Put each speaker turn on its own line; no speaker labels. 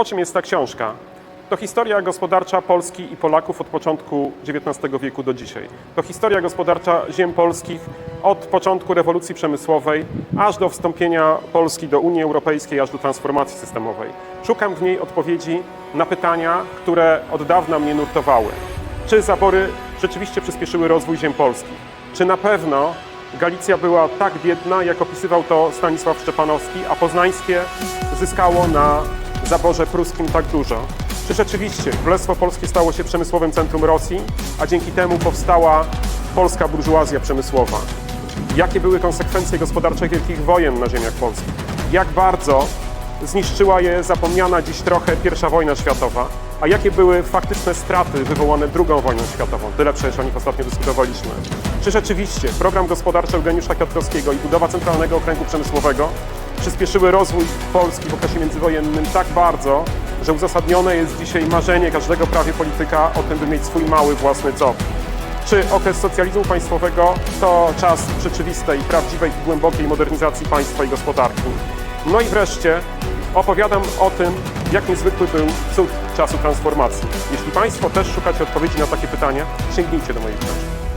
O czym jest ta książka? To historia gospodarcza Polski i Polaków od początku XIX wieku do dzisiaj. To historia gospodarcza ziem polskich od początku rewolucji przemysłowej aż do wstąpienia Polski do Unii Europejskiej, aż do transformacji systemowej. Szukam w niej odpowiedzi na pytania, które od dawna mnie nurtowały. Czy zabory rzeczywiście przyspieszyły rozwój ziem polskich? Czy na pewno Galicja była tak biedna, jak opisywał to Stanisław Szczepanowski, a poznańskie zyskało na zaborze pruskim tak dużo? Czy rzeczywiście Królestwo Polskie stało się przemysłowym centrum Rosji, a dzięki temu powstała polska burżuazja przemysłowa? Jakie były konsekwencje gospodarcze wielkich wojen na ziemiach polskich? Jak bardzo zniszczyła je zapomniana dziś trochę I wojna światowa? A jakie były faktyczne straty wywołane II wojną światową? Tyle przecież o nich ostatnio dyskutowaliśmy. Czy rzeczywiście program gospodarczy Eugeniusza Kwiatkowskiego i budowa Centralnego Okręgu Przemysłowego przyspieszyły rozwój Polski w okresie międzywojennym tak bardzo, że uzasadnione jest dzisiaj marzenie każdego prawie polityka o tym, by mieć swój mały własny COP? Czy okres socjalizmu państwowego to czas rzeczywistej, prawdziwej i głębokiej modernizacji państwa i gospodarki? No i wreszcie opowiadam o tym, jak niezwykły był cud czasu transformacji. Jeśli Państwo też szukacie odpowiedzi na takie pytania, sięgnijcie do mojej książki.